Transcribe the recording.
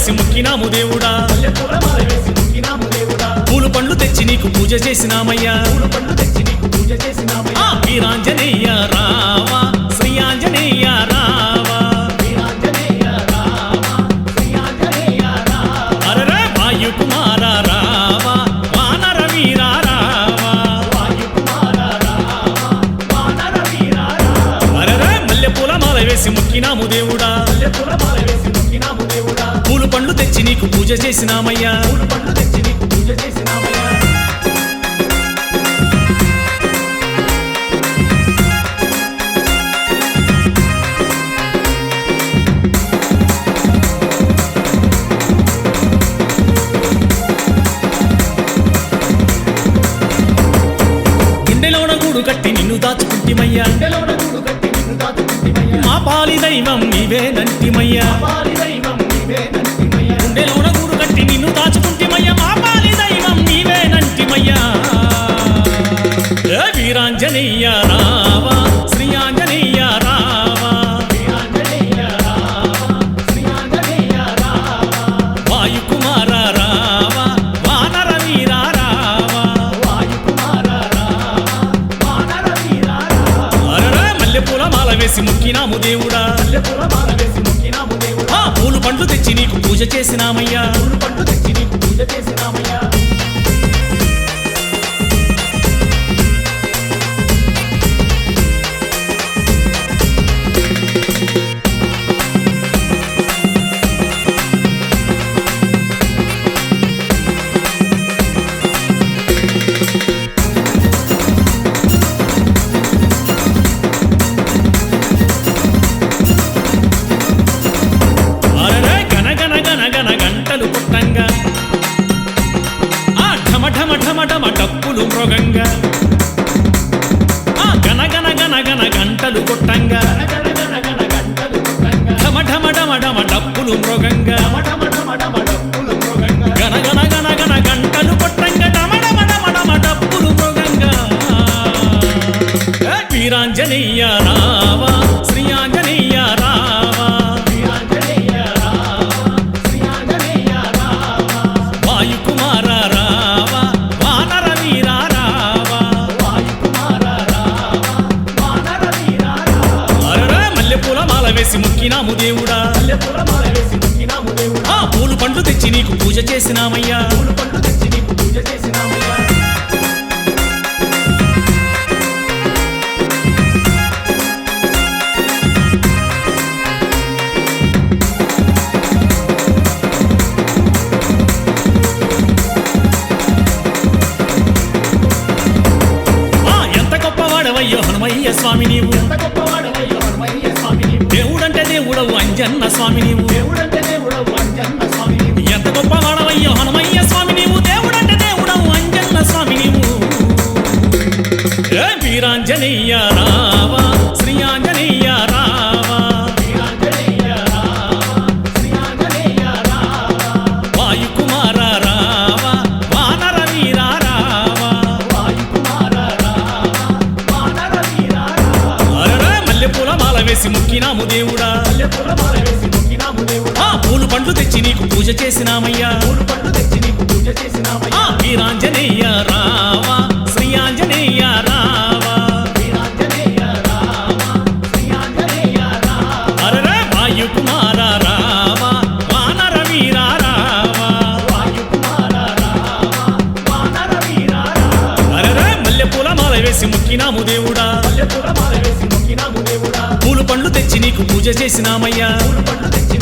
వేసి ముక్కినాము దేవుడా. పూలు పండ్లు తెచ్చి నీకు పూజ చేసినామయ్యా. వీరాంజనేయ రావా శ్రీ వీర ముక్కినాము దేవుడా మాల వేసి ముక్కినాము తెచ్చి నీకు పూజ చేసినామయ్యా. తెచ్చి నీకు పూజ చేసినామయ్యా గుండెలోన గూడు కట్టి నిన్ను దాచుకుంటిమయ్యా. మా పాలి దైవం నీవే నంటిమయ్యా దైవం నంటిమయ్యా. పూలు పండ్లు తెచ్చి నీకు పూజ చేసినామయ్యా. పూలు పండు తెచ్చి నీకు పూజ చేసినామయ్యా. ఆ ఢమ ఢమ డప్పులు మృగంగా. గన గన గన గన గంటలు కొట్టంగా. గణ గణ గంటలు డప్పులు మృగంగా. డమ గన గన గన గన గంటలు కొట్టంగా. ఢమ ఢమ ఢమ డప్పులు మృగంగా. వీరాంజనేయ రావా శ్రీయాంజ దేవుడా మొక్కినాము దేవుడా. ఆ పూలు పండ్లు తెచ్చి నీకు పూజ చేసినామయ్యా. పూలు పండు తెచ్చి నీకు ఎంత గొప్పవాడవయ్యో హనుమయ్య స్వామి నీవు. ఎంత గొప్ప అంజన్న స్వామి నీవు. దేవుడంటే దేవుడవు అంజన్న స్వామి ఎంత గొప్పవాడవయ్యో హనుమయ్య స్వామి నీవు. దేవుడంటే దేవుడవు అంజన్న స్వామి నీవు. వీరాంజనేయ రావా. దేవుడా. ఆ పూలు పండ్లు తెచ్చి నీకు పూజ చేసినామయ్యా. పూలు పండు తెచ్చి నీకు పూజ ఆ చేసినామయ్యా వీరాంజనేయ రావా శ్రీ ఆంజనేయ రావా. వీరాంజనేయ రామ శ్రీ ఆంజనేయ వాయు కుమార రావా వానర వీర రావా. వాయుకుమార రావా వానర వీర రామ అరరా మల్లెపూల మాల వేసి ముక్కినాము దేవుడా. పురమాల వేసి పూలు పండ్లు తెచ్చి నీకు పూజ చేసినామయ్యా. పూలు తెచ్చి